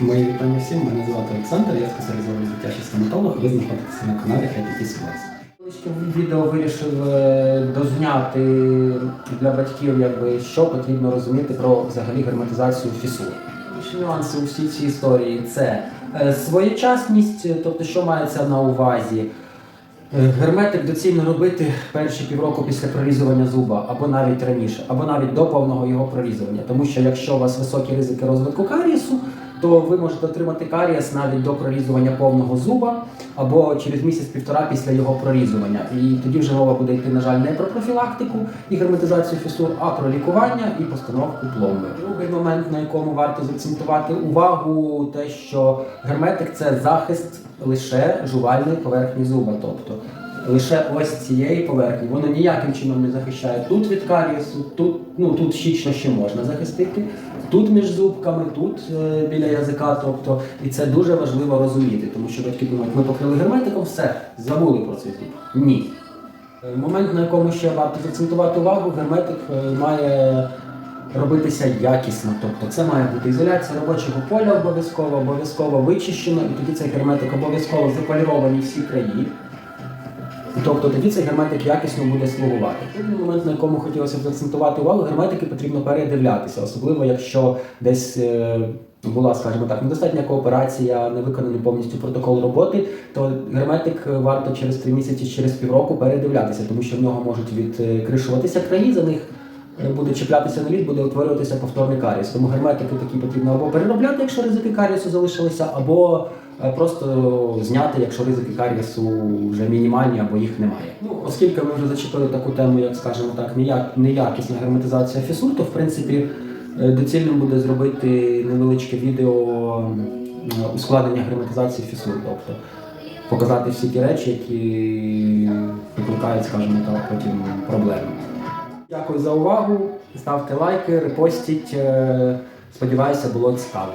Мої вітання всім. Мене звати Олександр, я спеціалізований дитячий стоматолог. Ви знаходитеся на каналі Voice. Невеличке відео вирішив е, дозняти для батьків, якби, що потрібно розуміти про взагалі герметизацію фісур. Нюанси у всій цій історії це е, своєчасність, тобто що мається на увазі. Е, Герметик доцільно робити перші півроку після прорізування зуба, або навіть раніше, або навіть до повного його прорізування. Тому що якщо у вас високі ризики розвитку карієсу, то ви можете отримати карієс навіть до прорізування повного зуба, або через місяць-півтора після його прорізування. І тоді вже мова буде йти, на жаль, не про профілактику і герметизацію фісур, а про лікування і постановку пломби. Другий момент, на якому варто заакцентувати увагу, те, що герметик це захист лише жувальної поверхні зуба, тобто лише ось цієї поверхні. Воно ніяким чином не захищає тут від карієсу, тут, ну тут щічно ще можна захистити, тут між зубками, тут е, біля язика. Тобто, і це дуже важливо розуміти, тому що батьки думають, ми покрили герметиком, все, забули про цей зуб. Ні. Е, Момент, на якому ще варто заакцентувати увагу, герметик е, має робитися якісно. Тобто це має бути ізоляція робочого поля обов'язково, обов'язково вичищено, і тоді цей герметик обов'язково заполіровані всі краї. Тобто тоді цей герметик якісно буде слугувати. Другий момент, на якому хотілося б заакцентувати увагу, герметики потрібно передивлятися, особливо якщо десь е, була, скажімо так, недостатня кооперація, не виконаний повністю протокол роботи, то герметик варто через 3 місяці, через півроку передивлятися, тому що в нього можуть відкришуватися краї, за них е, буде чіплятися на лід, буде утворюватися повторний карієс. Тому герметики такі потрібно або переробляти, якщо ризики карієсу залишилися, або просто зняти, якщо ризики карієсу вже мінімальні або їх немає. Ну, оскільки ми вже зачепили таку тему, як скажімо так, неякісна герметизація фісур, то в принципі е, доцільним буде зробити невеличке відео ускладнення герметизації фісур, тобто показати всі ті речі, які викликають, скажімо так, потім проблеми. Дякую за увагу. Ставте лайки, репостіть. Е, Сподіваюся, було цікаво.